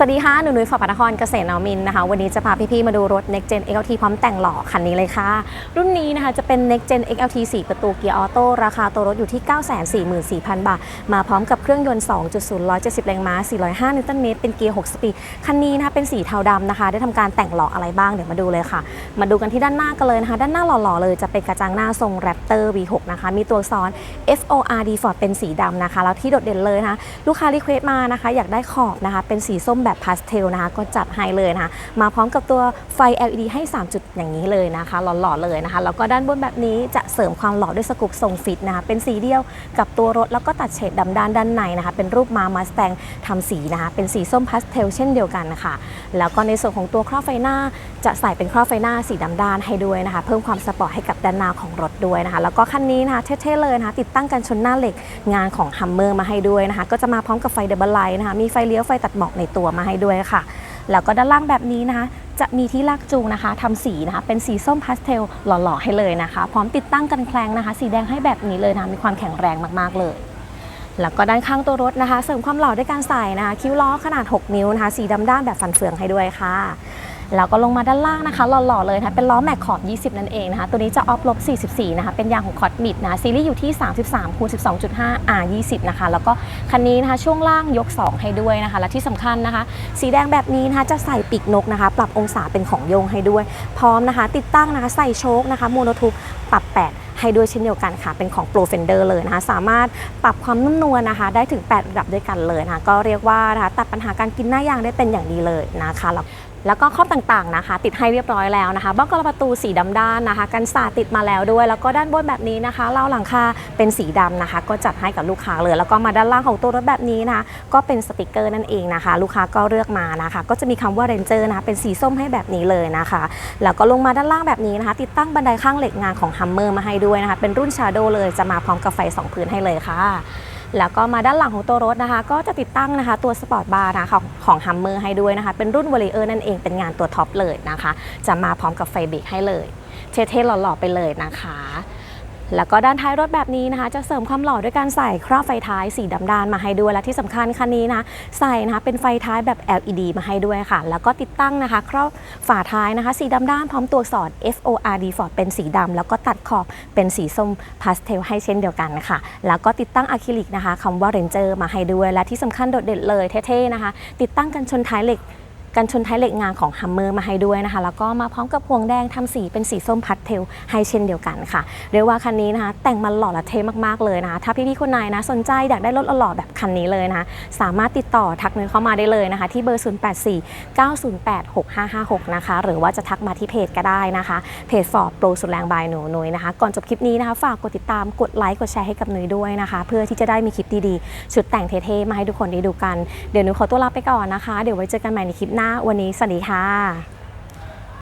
สวัสดีค่ะ หนูนุ้ยฝาปนครเกษตรนวมินนะคะ วันนี้จะพาพี่ ๆ มาดูรถ Next Gen XLT พร้อมแต่งหล่อคันนี้เลยค่ะ รุ่นนี้นะคะจะเป็น Next Gen XLT 4 ประตูเกียร์ออโต้ราคาตัวรถอยู่ที่ 944,000 บาท มาพร้อมกับเครื่องยนต์ 2.0 170 แรงม้า 405 นิวตันเมตรเป็นเกียร์ 6 สปีด คันนี้นะคะเป็นสีเทาดำนะคะ ได้ทำการแต่งหล่ออะไรบ้างเดี๋ยวมาดูเลยค่ะ มาดูกันที่ด้านหน้ากันเลยนะคะ ด้านหน้าหล่อๆเลยจะเป็นกระจังหน้าทรง Raptor V6 นะคะมีตัวซ้อน FORD Ford เป็นสีดำนะคะแล้วที่โดดเด่นเลยนะคะลูกค้ารีเควสต์มานะคะ อยากได้ขอบนะคะเป็นสีส้มแบบพาสเทลนะคะก็จัดให้เลยนะคะมาพร้อมกับตัวไฟ LED ให้ 3 จุดอย่างนี้เลยนะคะหล่อๆเลยนะคะแล้วก็ด้านบนแบบนี้จะเสริมความหล่อด้วยสกูปทรงฟิตนะคะเป็นสีเดียวกับตัวรถแล้วก็ตัดเฉดดำด้านด้านในนะคะเป็นรูปม้ามาสแตงทำสีนะคะเป็นสีส้มพาสเทลเช่นเดียวกันนะคะแล้วก็ในส่วนของตัวครอบไฟหน้า จะใส่เป็นครอบไฟหน้าสีดำด้านให้ด้วยนะคะเพิ่มความสปอร์ตให้กับด้านหน้าของรถด้วยนะคะแล้วก็คันนี้นะคะเท่ๆเลยนะคะติดตั้งกันชนหน้าเหล็กงานของฮัมเมอร์มาให้ด้วยนะคะก็จะมาพร้อมกับไฟเดบลไลท์นะคะมีไฟเลี้ยวไฟตัดหมอกในตัวมาให้ด้วยค่ะ แล้วก็ด้านล่างแบบนี้นะคะ จะมีที่ลากจูงนะคะทำสีนะคะเป็นสีส้มพาสเทลหล่อๆให้เลยนะคะ พร้อมติดตั้งกันแคลงนะคะ สีแดงให้แบบนี้เลยนะคะมีความแข็งแรงมากๆเลยแล้วก็ด้านข้างตัวรถนะคะ เสริมความหล่อด้วยการใส่นะคะ คิ้วล้อขนาด 6 นิ้วนะคะ สีดำด้านแบบฟันเฟืองให้ด้วยค่ะ แล้วก็ลงมาด้านล่างนะคะหล่อๆเลยนะคะเป็นล้อแม็กขอบ 20 นั่นเองนะคะ ตัวนี้จะออฟลบ 44 นะคะ เป็นยางของคอร์ดมิดนะซีรีส์อยู่ที่ 33คูณ12.5 R 20 นะคะ แล้วก็คันนี้นะคะช่วงล่างยก 2 ให้ด้วยนะคะ และที่สำคัญนะคะ สีแดงแบบนี้นะคะจะใส่ปีกนกนะคะ ปรับองศาเป็นของโยงให้ด้วย พร้อมนะคะ ติดตั้งนะคะใส่โชคนะคะโมโนทูปปรับ 8ให้ด้วยเช่นเดียวกันค่ะ เป็นของ Pro Fender เลยนะคะ สามารถปรับความนุ่มนวลนะคะ ได้ถึง 8 ระดับด้วยกันเลยนะคะ ก็เรียกว่านะคะตัดปัญหาการกินหน้ายางได้เป็นอย่างดีเลยนะคะ แล้วก็ครอบต่างๆนะคะ ติดให้เรียบร้อยแล้วนะคะบ้องกระประตูสีดำด้านนะคะ กันสาดติดมาแล้วด้วย แล้วก็ด้านบนแบบนี้นะคะเล่าหลังคาเป็นสีดำนะคะ ก็จัดให้กับลูกค้าเลย แล้วก็มาด้านล่างของตัวรถแบบนี้นะคะก็เป็นสติกเกอร์นั่นเองนะคะ ลูกค้าก็เลือกมานะคะ ก็จะมีคำว่า Ranger นะคะเป็นสีส้มให้แบบนี้เลยนะคะ แล้วก็ลงมาด้านล่างแบบนี้นะคะ ติดตั้งบันไดข้างเหล็กงานของ Hummer มาให้ด้วยนะคะ เป็นรุ่น Shadow เลยจะมาพร้อมกับไฟ2พื้นให้เลยค่ะ แล้วก็มาด้านหลังของตัวรถนะคะ ก็จะติดตั้งนะคะ ตัวสปอร์ตบาร์นะคะของของ Hummer ให้ด้วยนะคะ เป็นรุ่นวอลเลเยอร์นั่นเองเป็นงานตัวท็อปเลยนะคะ จะมาพร้อมกับไฟเบรกให้เลย เท่ๆหล่อๆไปเลยนะคะ แล้วก็ด้านท้ายรถแบบนี้นะคะ จะเสริมความหล่อด้วยการใส่ครอบไฟท้ายสีดำด้านมาให้ด้วยและที่สำคัญคันนี้นะใส่นะคะเป็นไฟท้ายแบบ LED มาให้ด้วยค่ะ แล้วก็ติดตั้งนะคะ ครอบฝาท้ายนะคะ สีดำด้านพร้อมตัวอักษร FORD Ford เป็นสีดำแล้วก็ตัดขอบเป็นสีส้มพาสเทลให้เช่นเดียวกันค่ะ แล้วก็ติดตั้งอะคริลิกนะคะคำว่า Ranger มาให้ด้วย และที่สำคัญโดดเด่นเลยเท่ๆนะคะ ติดตั้งกันชนท้ายเหล็ก กันชนท้ายเหล็กงานของ Hummer มาให้ด้วยนะคะ แล้วก็มาพร้อมกับพวงแดงทำสีเป็นสีส้มพัดเทลให้เช่นเดียวกันค่ะ เรียกว่าคันนี้นะคะ แต่งมันหล่อและเท่มากๆเลยนะคะ ถ้าพี่ๆคนไหนนะสนใจอยากได้รถหล่อแบบคันนี้เลยนะคะ สามารถติดต่อทักเนื้อเข้ามาได้เลยนะคะ ที่เบอร์ 084 908 6556 นะคะ หรือว่าจะทักมาที่เพจก็ได้นะคะ เพจฟอร์ดโปรสุดแรงบายหนูนุยนะคะ ก่อนจบคลิปนี้นะคะ ฝากกดติดตาม กดไลค์ กดแชร์ให้กับหนุยด้วยนะคะ เพื่อที่จะได้มีคลิปดีๆ ชุดแต่งเท่ๆมาให้ทุกคนได้ดูกัน เดี๋ยวหนูขอตัวลาไปก่อนนะคะ เดี๋ยวไว้เจอกันใหม่ในคลิปหน้าวันนี้สวัสดีค่ะ